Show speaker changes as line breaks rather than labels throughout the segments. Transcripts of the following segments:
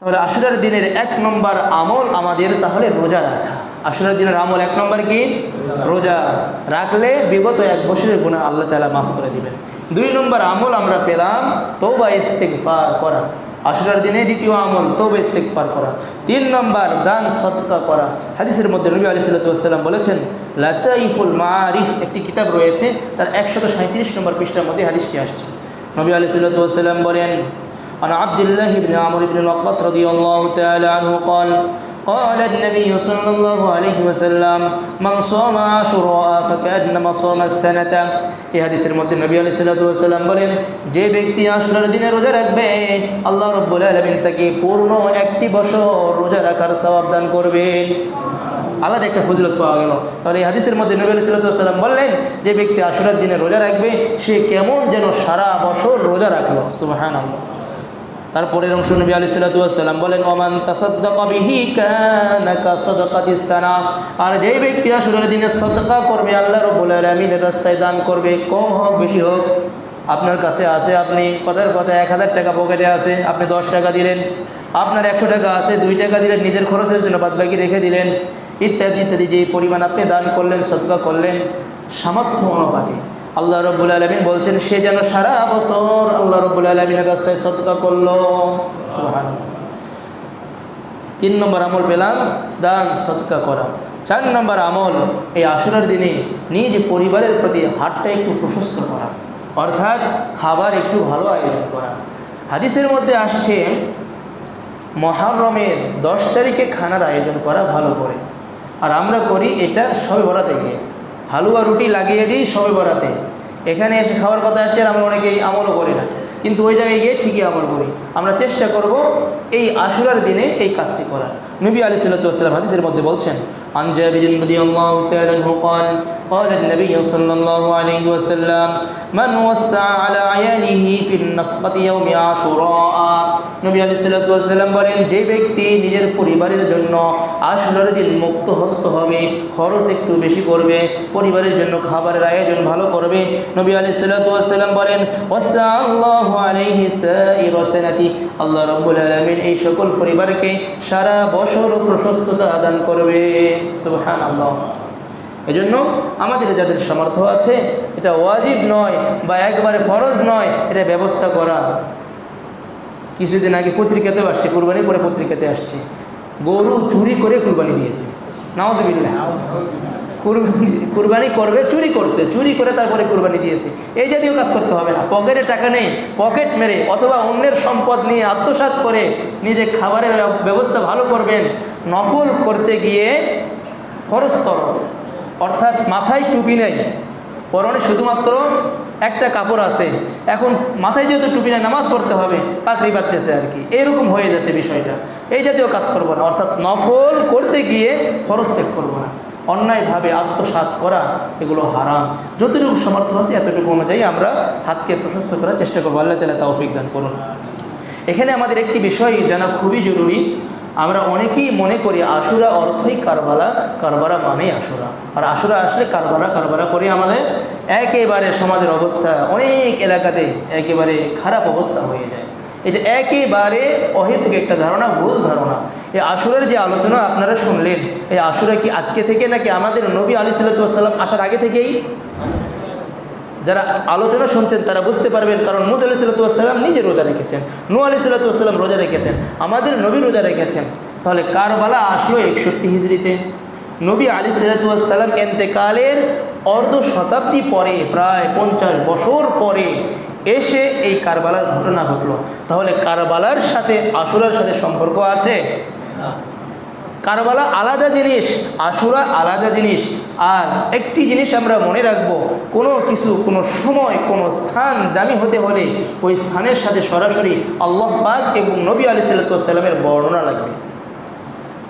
তাহলে আশুরার দিনের এক নম্বর আমল আমাদের তাহলে রোজা রাখা। আশুরার দিনের আমল এক নম্বর কি? রোজা রাখলে বিগত এক বছরের গুণা আল্লাহ তালা মাফ করে দিবেন। দুই নম্বর আমল আমরা পেলাম তৌবা ইস্তেকফার করা। আশুরার দিনে দ্বিতীয় আমল তৌবা ইস্তেকফার করা। তিন নম্বর দান সৎকা করা। হাদিসের মধ্যে নবী আলি সাল্লাম বলেছেন লাতাইফুল মারিফ একটি কিতাব রয়েছে, তার একশত সাঁত্রিশ নম্বর পৃষ্ঠার মধ্যে হাদিসটি আসছে। নবী আলি সাল্লাম বলেন عن عبد الله بن عمرو بن العقاص رضي الله تعالى عنه قال قال النبي صلى الله عليه وسلم من صام عاشوراء فكأنما صام السنة এই হাদিসের মধ্যে নবী আলাইহিস সালাতু ওয়াসাল্লাম বলেন যে ব্যক্তি আশুরার দিনে রোজা রাখবে আল্লাহ রাব্বুল আলামিন তাকে পূর্ণ একটি বছর রোজা রাখার সওয়াব দান করবেন আলাদা একটা ফজিলত পাওয়া গেল তাহলে এই হাদিসের মধ্যে নবী আলি সাল্লাম বললেন যে ব্যক্তি আশুরার দিনে রোজা রাখবে সে কেমন যেন সারা বছর রোজা রাখলো সুবাহান আল্লাহ তারপরের অংশ নবী আলি সাল্লাম বলেন, ওমান তাসাদ্দাকাবিহি কানাকা সাদাকাতিস সানা। আর যেই ব্যক্তি আসরের দিনে সদকা করবে, আল্লাহ রাব্বুল আলামিনের রাস্তায় দান করবে, কম হোক, বেশি হোক, আপনার কাছে আছে, আপনি কথার কথা এক হাজার টাকা পকেটে আছে, আপনি দশ টাকা দিলেন, আপনার একশো টাকা আছে, দুই টাকা দিলেন, নিজের খরচের জন্য বাদ বাকি রেখে দিলেন, ইত্যাদি ইত্যাদি, যেই পরিমাণ আপনি দান করলেন, সদকা করলেন, সামর্থ্য অনুপাতে। আল্লাহ রব্বুল আলমিন বলছেন, সে যেন সারা বছর আল্লাহ রব্বুল আলমিনের রাস্তায় সদকা করল। তিন নম্বর আমল পেলাম, দান, সদকা করা। চার নম্বর আমল, এই আশুরার দিনে নিজ পরিবারের প্রতি হাতটা একটু প্রশস্ত করা, অর্থাৎ খাবার একটু ভালো আয়োজন করা। হাদিসের মধ্যে আসছে, মহারমের দশ তারিখে খানার আয়োজন করা ভালো করে। আর আমরা করি এটা সবে বরাতে গিয়ে। হালুয়া রুটি লাগিয়ে দিই সবে বরাতে। এখানে এসে খাওয়ার কথা আসছে আমরা অনেকেই আমলও করি না। কিন্তু ওই জায়গায় গিয়ে ঠিকই আমল করি। আমরা চেষ্টা করব এই আশুরার দিনে এই কাজটি করার। নবী আলি সাল্লাম হাদিসের মধ্যে বলছেন عن جابر رضي الله تعالى عنه قال قال النبي صلى الله عليه وسلم من وسع على عياله في النفقة يوم عاشوراء নবী আলি সাল্লাম বলেন যে ব্যক্তি নিজের পরিবারের জন্য আশুরার দিন মুক্ত হস্ত হবে খরচ একটু বেশি করবে পরিবারের জন্য খাবারের আয়োজন ভালো করবে নবী আলি সাল্লাম বলেন ওয়াসা আল্লাহ আলাইহি সাইর সানাতি আল্লাহ রাব্বুল আলামিন এই সকল পরিবারকে সারা বছর প্রশস্ততা দান করবে সুবহানাল্লাহ। এজন্য আমাদের যাদের সামর্থ্য আছে, এটা ওয়াজিব নয় বা একবারে ফরজ নয়, এটা ব্যবস্থা করা। কিছুদিন আগে পত্রিকাতেও আসছে কুরবানি পরে পত্রিকাতে আসছে। গরু চুরি করে কুরবানি দিয়েছে। নাওজবিল্লাহ কুরবানি করবে, চুরি করছে, চুরি করে তারপরে কুরবানি দিয়েছে। এই জাতীয় কাজ করতে হবে না। পকেটে টাকা নেই, পকেট মেরে অথবা অন্যের সম্পদ নিয়ে আত্মসাৎ করে নিজে খাবারের ব্যবস্থা ভালো করবেন, নফল করতে গিয়ে খরচতর অর্থাৎ মাথায় টুপি নেই। পরনে শুধুমাত্র একটা কাপড় আছে। এখন মাথায় যেহেতু টুপি নেই, নামাজ পড়তে হবে পাকড়ি বাঁধতেছে আর কি। এরকম হয়ে যাচ্ছে বিষয়টা। এই জাতীয় কাজ করব না। অর্থাৎ নফল করতে গিয়ে খরচ ত্যাগ করব না। অন্যায়ভাবে আত্মসাৎ করা এগুলো হারাম। যতটুকু সমর্থ আছে এতটুকু অনুযায়ী আমরা হাতকে প্রশস্ত করার চেষ্টা করব। আল্লাহ তালা তৌফিক দান করুন। এখানে আমাদের একটি বিষয় জানা খুবই জরুরি। আমরা অনেকেই মনে করি আশুরা অর্থই কারবালা, কারবারা মানেই আশুরা। আর আশুরা আসলে কারবারা কারবারা করে আমাদের একেবারে সমাজের অবস্থা অনেক এলাকাতে একেবারে খারাপ অবস্থা হয়ে যায়। এটা একেবারে অহেতুক একটা ধারণা ভুল ধারণা। এই আশুরের যে আলোচনা আপনারা শুনলেন এই আশুরা কি আজকে থেকে নাকি আমাদের নবী আলি সাল্লাম আসার আগে থেকেই? যারা আলোচনা শুনছেন তারা বুঝতে পারবেন, কারণ মুজ আলি সাল্লাম নিজে রোজা রেখেছেন। নু আলি সাল্লাম রোজা রেখেছেন। আমাদের নবী রোজা রেখেছেন। তাহলে কারবালা আসলো একষট্টি হিজড়িতে। নবী আলী সাল্লাম এন্তেকালের অর্ধ শতাব্দী পরে, প্রায় পঞ্চাশ বছর পরে এসে এই কারবালার ঘটনা ঘটলো। তাহলে কারবালার সাথে আশুরার সাথে সম্পর্ক আছে? কারবালা আলাদা জিনিস, আশুরা আলাদা জিনিস। আর একটি জিনিস আমরা মনে রাখব, কোনো কিছু, কোনো সময়, কোনো স্থান দামি হতে হলে ওই স্থানের সাথে সরাসরি আল্লাহ পাক এবং নবী আলি সাল্লামের বর্ণনা লাগবে।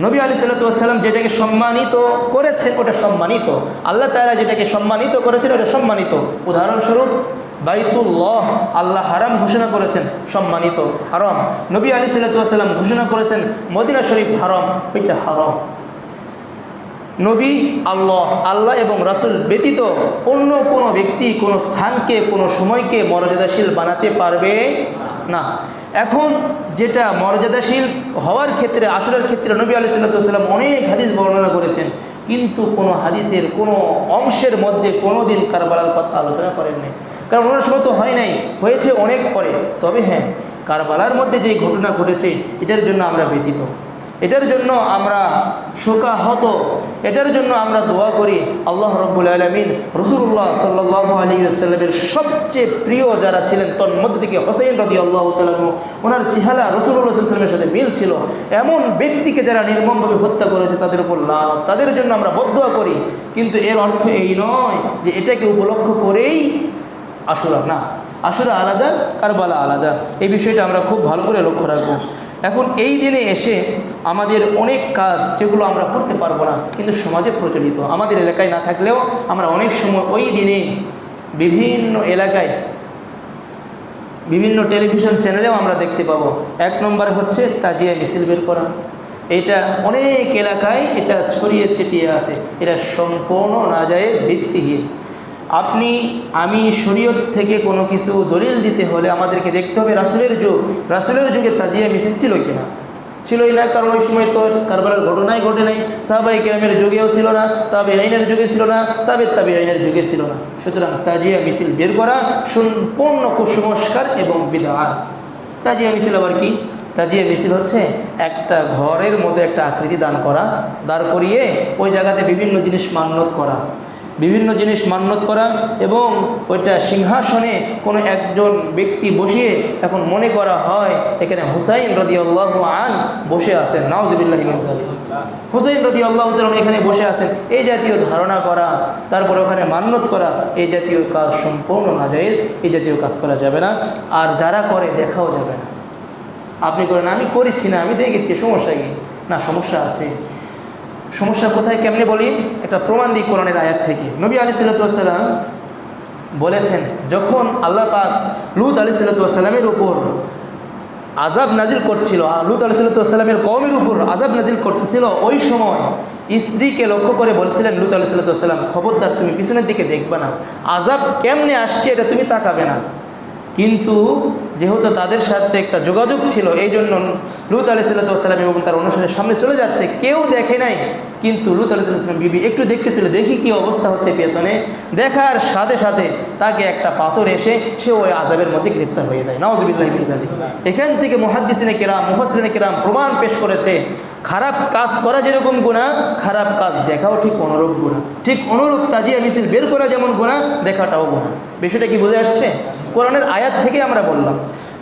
নবী আলি সাল্লাম যেটাকে সম্মানিত করেছেন ওটা সম্মানিত। আল্লাহ তালা যেটাকে সম্মানিত করেছেন, ওটা সম্মানিত। উদাহরণস্বরূপ বাইতুল্লাহ আল্লাহ হারাম ঘোষণা করেছেন, সম্মানিত হারাম। নবী আলী সাল্লাম ঘোষণা করেছেন, মদিনা শরীফ হারাম ওইটা হারাম। নবী আল্লাহ আল্লাহ এবং রাসুল ব্যতীত অন্য কোনো ব্যক্তি কোনো স্থানকে, কোনো সময়কে মর্যাদাশীল বানাতে পারবে না। এখন যেটা মর্যাদাশীল হওয়ার ক্ষেত্রে, আসলের ক্ষেত্রে নবী আলি সাল্লাম অনেক হাদিস বর্ণনা করেছেন, কিন্তু কোনো হাদিসের কোনো অংশের মধ্যে কোনো দিন কথা আলোচনা করেন নাই কারণ ওনার সময় তো হয় নাই, হয়েছে অনেক পরে। তবে হ্যাঁ কারবালার মধ্যে যেই ঘটনা ঘটেছে, এটার জন্য আমরা ব্যথিত। এটার জন্য আমরা শোকাহত। এটার জন্য আমরা দোয়া করি আল্লাহ রব্বুল আলমিন রসুল্লাহ সাল্লাহ আলী আসাল্লামের সবচেয়ে প্রিয় যারা ছিলেন তোর মধ্যে থেকে হোসাইন রদি আল্লাহ তালু ওনার চেহারা রসুল্লাহ সাল্লামের সাথে মিল ছিল। এমন ব্যক্তিকে যারা নির্মমভাবে হত্যা করেছে, তাদের উপর লাভ তাদের জন্য আমরা বদোয়া করি। কিন্তু এর অর্থ এই নয় যে এটাকে উপলক্ষ করেই আসুরা না? আসুরা আলাদা, কারবালা আলাদা। এই বিষয়টা আমরা খুব ভালো করে লক্ষ্য রাখব। এখন এই দিনে এসে আমাদের অনেক কাজ যেগুলো আমরা করতে পারব না, কিন্তু সমাজে প্রচলিত। আমাদের এলাকায় না থাকলেও আমরা অনেক সময় ওই দিনে বিভিন্ন এলাকায় বিভিন্ন টেলিভিশন চ্যানেলেও আমরা দেখতে পাবো। এক নম্বরে হচ্ছে তাজিয়া মিছিল বের করা। এটা অনেক এলাকায় এটা ছড়িয়ে ছিটিয়ে আছে। এটা সম্পূর্ণ নাজায়েজ ভিত্তিহীন। আপনি, আমি শরীয়ত থেকে কোনো কিছু দলিল দিতে হলে আমাদেরকে দেখতে হবে রাসুলের যুগ। রাসুলের যুগে তাজিয়া মিছিল ছিল কিনা? ছিলই না, কারণ ওই সময় তো কারবালার ঘটনাই ঘটে নাই। সাহাবাই কেরামের যুগেও ছিল না তবে আইনের যুগে ছিল না তবে তবে আইনের যুগে ছিল না। সুতরাং তাজিয়া মিছিল বের করা সম্পূর্ণ কুসংস্কার এবং বিদা তাজিয়া মিছিল আবার কি? তাজিয়া মিছিল হচ্ছে একটা ঘরের মধ্যে একটা আকৃতি দান করা, দাঁড় করিয়ে ওই জায়গাতে বিভিন্ন জিনিস মান্যত করা। বিভিন্ন জিনিস মান্যত করা এবং ওইটা সিংহাসনে কোনো একজন ব্যক্তি বসিয়ে এখন মনে করা হয়, এখানে হুসাইন রদি আল্লাহ আন বসে আছেন। নাওজবিল্লাহ হুসাইন রদি আল্লাহ এখানে বসে আছেন। এই জাতীয় ধারণা করা, তারপর ওখানে মান্যত করা, এই জাতীয় কাজ সম্পূর্ণ না যায় এই জাতীয় কাজ করা যাবে না। আর যারা করে, দেখাও যাবে না। আপনি করেন, আমি করেছি না, আমি দেখেছি, সমস্যা কি? না, সমস্যা আছে। সমস্যা কোথায় কেমনে বলি? একটা প্রমাণ দিই কোরআনের আয়াত থেকে। নবী আলী সাল্লাতাম বলেছেন, যখন আল্লাহ পাক লুত আলী সাল্লাতামের উপর আজাব নাজিল করছিল লুত আলী সাল্লাতামের কমের উপর আজাব নাজিল করতেছিল, ওই সময় স্ত্রীকে লক্ষ্য করে বলছিলেন, লুত আলী সাল্লাতাম খবরদার, তুমি পিছনের দিকে দেখবে না। আজাব কেমনে আসছে এটা তুমি তাকাবে না। কিন্তু যেহেতু তাদের সাথে একটা যোগাযোগ ছিল, এই জন্য লুত আলি সাল্লাম এবং তার অনুসারের সামনে চলে যাচ্ছে। কেউ দেখে নাই, কিন্তু লুত আলি সাল্লাম বিবি একটু দেখতেছিল, দেখি কি অবস্থা হচ্ছে পেছনে। দেখার সাথে সাথে তাকে একটা পাথর এসে সে ওই আজাবের মধ্যে গ্রেফতার হয়ে যায়। নওয়াজ এখান থেকে মহাদ্দিসিনে কেরাম মুফাসরিনে কেরাম প্রমাণ পেশ করেছে খারাপ কাজ করা যেরকম গুণা খারাপ কাজ দেখাও ঠিক অনুরূপ গুণা ঠিক অনুরূপ তাজিয়া মিছিল বের করা যেমন গুণা দেখাটাও গুণা বিষয়টা কি বুঝে আসছে? কোরআনের আয়াত থেকে আমরা বললাম।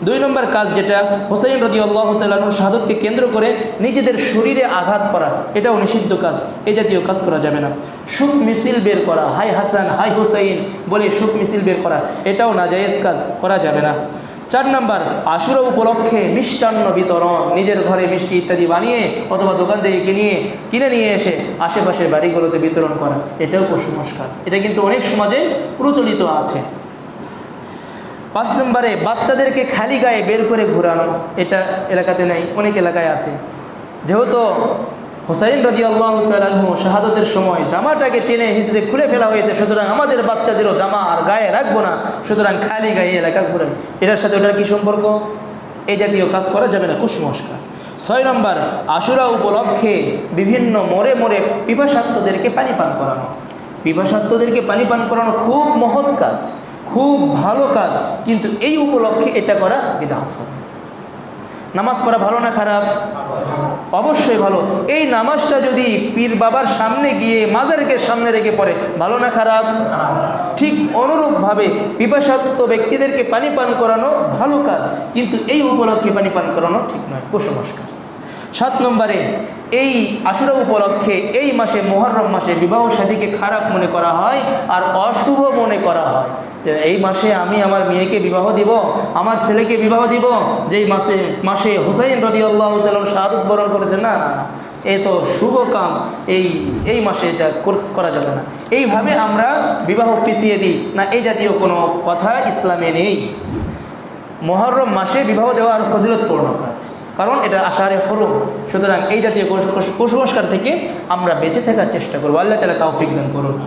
দুই নম্বর কাজ যেটা, হোসাইন রদি আল্লাহ তালুর শাহাদতকে কেন্দ্র করে নিজেদের শরীরে আঘাত করা, এটাও নিষিদ্ধ কাজ। এ জাতীয় কাজ করা যাবে না। সুখ মিছিল বের করা, হাই হাসান, হাই হোসাইন বলে সুখ মিছিল বের করা, এটাও নাজায়েজ কাজ, করা যাবে না। চার নম্বর আশুরা উপলক্ষে মিষ্টান্ন বিতরণ। নিজের ঘরে মিষ্টি ইত্যাদি বানিয়ে অথবা দোকান থেকে কিনিয়ে কিনে নিয়ে এসে আশেপাশের বাড়িগুলোতে বিতরণ করা। এটাও কুসংস্কার এটা কিন্তু অনেক সমাজে প্রচলিত আছে। পাঁচ নম্বরে, বাচ্চাদেরকে খালি গায়ে বের করে ঘোরানো। এটা এলাকাতে নেই, অনেক এলাকায় আছে। যেহেতু হোসাইন রদি আল্লাহ তালু শাহাদতের সময় জামাটাকে টেনে হিসড়ে খুলে ফেলা হয়েছে, সুতরাং আমাদের বাচ্চাদেরও জামা আর গায়ে রাখব না, সুতরাং খালি গায়ে এলাকা ঘুরে এটার সাথে ওটার কী সম্পর্ক? এই জাতীয় কাজ করা যাবে না, কুসংস্কার। ছয় নম্বর, আশুরা উপলক্ষে বিভিন্ন মোড়ে মোড়ে পিপাসাত্মদেরকে পানি পান করানো। পিপাসাত্মদেরকে পানি পান করানো খুব মহৎ কাজ, খুব ভালো কাজ, কিন্তু এই উপলক্ষে এটা করা বিধান হবে। নামাজ পড়া ভালো না খারাপ? অবশ্যই ভালো। এই নামাজটা যদি পীর বাবার সামনে গিয়ে মাজারেকে সামনে রেখে পড়ে, ভালো না খারাপ? ঠিক অনুরূপভাবে পিপাসাত্ম ব্যক্তিদেরকে পানি পান করানো ভালো কাজ, কিন্তু এই উপলক্ষে পানি পান করানো ঠিক নয়, কুসংস্কার। সাত নম্বরে, এই আশুরা উপলক্ষে এই মাসে মোহরম মাসে বিবাহ সাদীকে খারাপ মনে করা হয় আর অশুভ মনে করা হয়। এই মাসে আমি আমার মেয়েকে বিবাহ দিব, আমার ছেলেকে বিবাহ দিব, যেই মাসে মাসে হুসাইন রদি আল্লাহ শাহাদত বরণ করেছে না না না, এ তো শুভ কাম, এই এই মাসে এটা করা যাবে না। এইভাবে আমরা বিবাহ পিছিয়ে দিই, না, এই জাতীয় কোনো কথা ইসলামে নেই। মহরম মাসে বিবাহ দেওয়ার ফজিলতপূর্ণ কাজ, কারণ এটা আশারে হলো সুতরাং এই জাতীয় কুসংস্কার থেকে আমরা বেঁচে থাকার চেষ্টা করব। আল্লাহ তালা তাও দান করুন।